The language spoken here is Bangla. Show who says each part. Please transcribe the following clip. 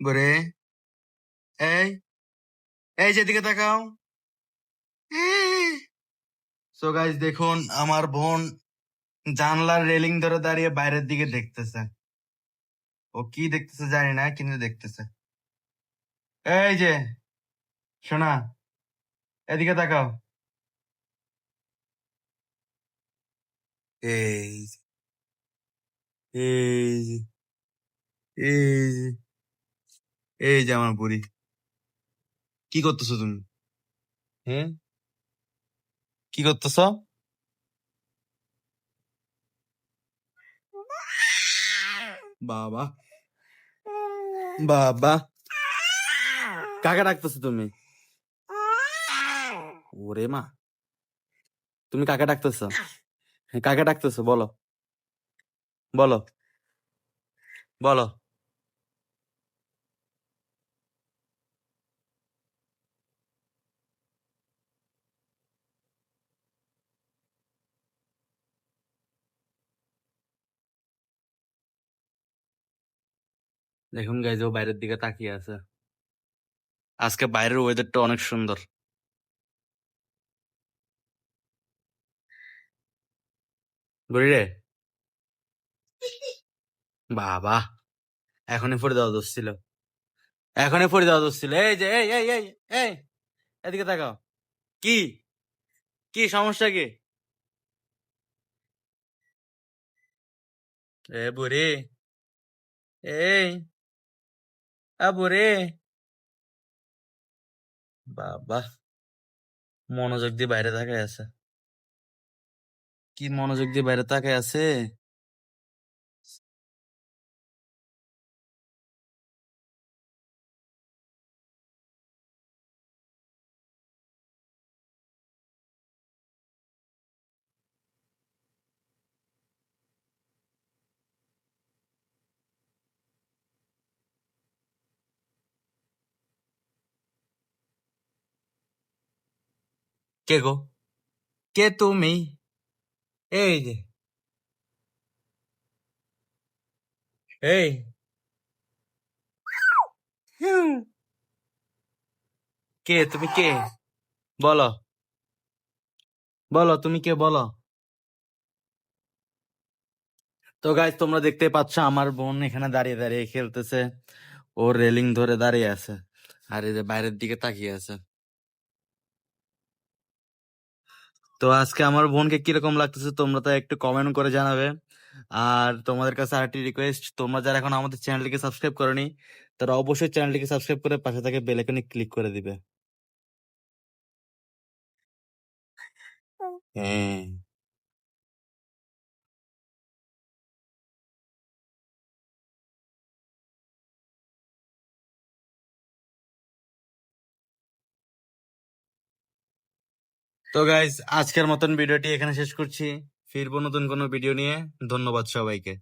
Speaker 1: বুড়ি এই এই যেদিকে তাকাও। সো গাইজ দেখুন, আমার বোন জানলার রেলিং ধরে দাঁড়িয়ে বাইরের দিকে দেখতেছে। ও কি দেখতেছে জানি না, কিন্তু দেখতেছে। এই যে শোনা এদিকে তাকাও। এই এই এই এই যে আমার বুড়ি। কি করতেছো তুমি? হ্যাঁ কি করতেছ? বাবা। বাবা। কাকে ডাকতেছো তুমি? ওরে মা। তুমি কাকে ডাকতেছ? কাকে ডাকতেছো? বলো। বলো। বলো। দেখুন গাইজ ও বাইরের দিকে তাকিয়ে আছে। আজকে বাইরের ওয়েদারটা অনেক সুন্দর। রে। বাবা, এখনই পড়ে দেওয়া দোষ ছিল। এখনই পড়ে দেওয়া দোষ ছিল। এই যে, এই এই এই এই, এদিকে তাকাও। কি? কি সমস্যা কি? এ বুড়ি, এই। আ বুড়ি বাবা মনোযোগ দিয়ে বাইরে তাকায় আছে। কি মনোযোগ দিয়ে বাইরে তাকায় আছে? কে গো কে তুমি এই যে এই কে তুমি কে বলো বলো তুমি কে বলো তো গাইজ তোমরা দেখতে পাচ্ছ আমার বোন এখানে দাঁড়িয়ে দাঁড়িয়ে খেলতেছে। ও রেলিং ধরে দাঁড়িয়ে আছে। আর এই যে বাইরের দিকে তাকিয়ে আছে। তো আজকে আমার বোনকে কীরকম লাগতেছে তোমরা তো একটু কমেন্ট করে জানাবে। আর তোমাদের কাছে আরেকটি রিকোয়েস্ট তোমরা যারা এখন আমাদের চ্যানেলটিকে সাবস্ক্রাইব করনি তারা অবশ্যই চ্যানেলটিকে সাবস্ক্রাইব করে পাশে থেকে বেল আইকনে ক্লিক করে দিবে। হ্যাঁ। তো গাইজ আজকের মতন ভিডিওটি এখানে শেষ করছি। ফিরবো নতুন কোনো ভিডিও নিয়ে। ধন্যবাদ সবাইকে।